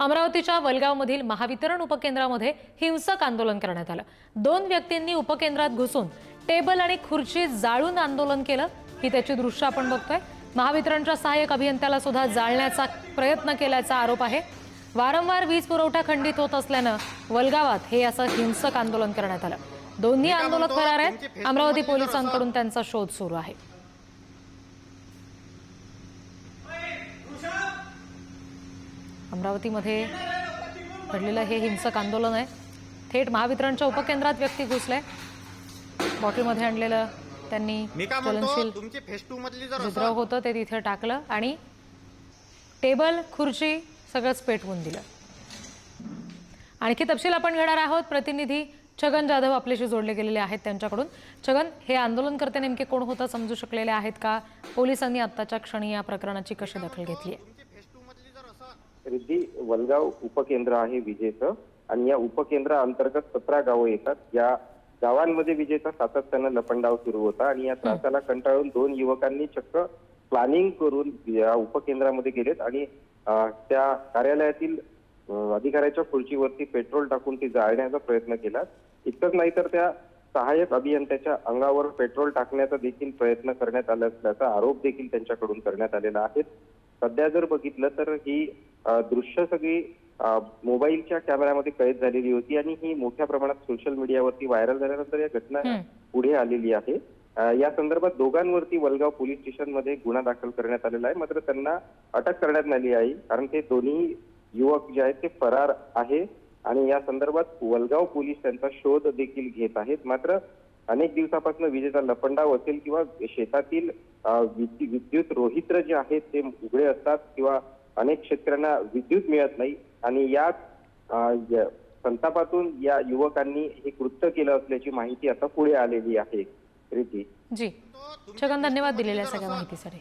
अमरावतीच्या वलगावमधील महावितरण उपकेंद्रामध्ये हिंसक आंदोलन करण्यात आलं. दोन व्यक्तींनी उपकेंद्रात घुसून टेबल आणि खुर्ची जाळून आंदोलन केलं. ही त्याची दृश्य आपण बघतोय. महावितरणच्या सहाय्यक अभियंत्याला सुद्धा जाळण्याचा प्रयत्न केल्याचा आरोप आहे. वारंवार वीज पुरवठा खंडित होत असल्यानं वलगावात हे असं हिंसक आंदोलन करण्यात आलं. दोन्ही आंदोलक फरार आहेत. अमरावती पोलिसांकडून त्यांचा शोध सुरू आहे. अमरावतीमध्ये घडलेलं हे हिंसक आंदोलन आहे. थेट महावितरणच्या उपकेंद्रात व्यक्ती घुसले बॉटलमध्ये आणलेलं त्यांनी असं होतं ते तिथे टाकलं आणि टेबल खुर्ची सगळंच पेटवून दिलं. आणखी तपशील आपण घेणार आहोत. प्रतिनिधी छगन जाधव आपल्याशी जोडले गेलेले आहेत त्यांच्याकडून. छगन हे आंदोलनकर्ते नेमके कोण होतं समजू शकलेले आहेत का? पोलिसांनी आत्ताच्या क्षणी या प्रकरणाची कशी दखल घेतली आहे? रिद्धी वलगाव उपकेंद्र आहे विजेचं. आणि या उपकेंद्राअंतर्गत सतरा गावं येतात. या गावांमध्ये विजेचा सातत्यानं लपंडाव सुरू होता आणि या त्रासाला कंटाळून दोन युवकांनी चक्क प्लॅनिंग करून या उपकेंद्रामध्ये गेलेत आणि त्या कार्यालयातील अधिकाऱ्याच्या खुर्चीवरती पेट्रोल टाकून ती जाळण्याचा प्रयत्न केला. इतकंच नाही तर त्या सहाय्यक अभियंत्याच्या अंगावर पेट्रोल टाकण्याचा देखील प्रयत्न करण्यात आला असल्याचा आरोप देखील त्यांच्याकडून करण्यात आलेला आहे. सध्या जर बघितलं तर ही दृश्य सगळी मोबाईलच्या कॅमेऱ्यामध्ये कैद झालेली होती आणि ही मोठ्या प्रमाणात सोशल मीडियावरती व्हायरल झाल्यानंतर या घटना. पुढे आलेली आहे. या संदर्भात दोघांवरती वलगाव पोलीस स्टेशनमध्ये गुन्हा दाखल करण्यात आलेला आहे. मात्र त्यांना अटक करण्यात आली आहे कारण ते दोन्ही युवक जे आहेत ते फरार आहे आणि या संदर्भात वलगाव पोलीस त्यांचा शोध देखील घेत आहेत. मात्र अनेक दिवसापासून विजेचा लपंडाव असेल किंवा शेतातील विद्युत रोहित्र जे आहेत ते उघडे असतात किंवा अनेक शेतकऱ्यांना विद्युत मिळत नाही. आणि या संतापातून या युवकांनी हे कृत्य केलं असल्याची माहिती आता पुढे आलेली आहे. प्रीती. जी. छगन धन्यवाद दिलेल्या सगळ्या माहितीसाठी.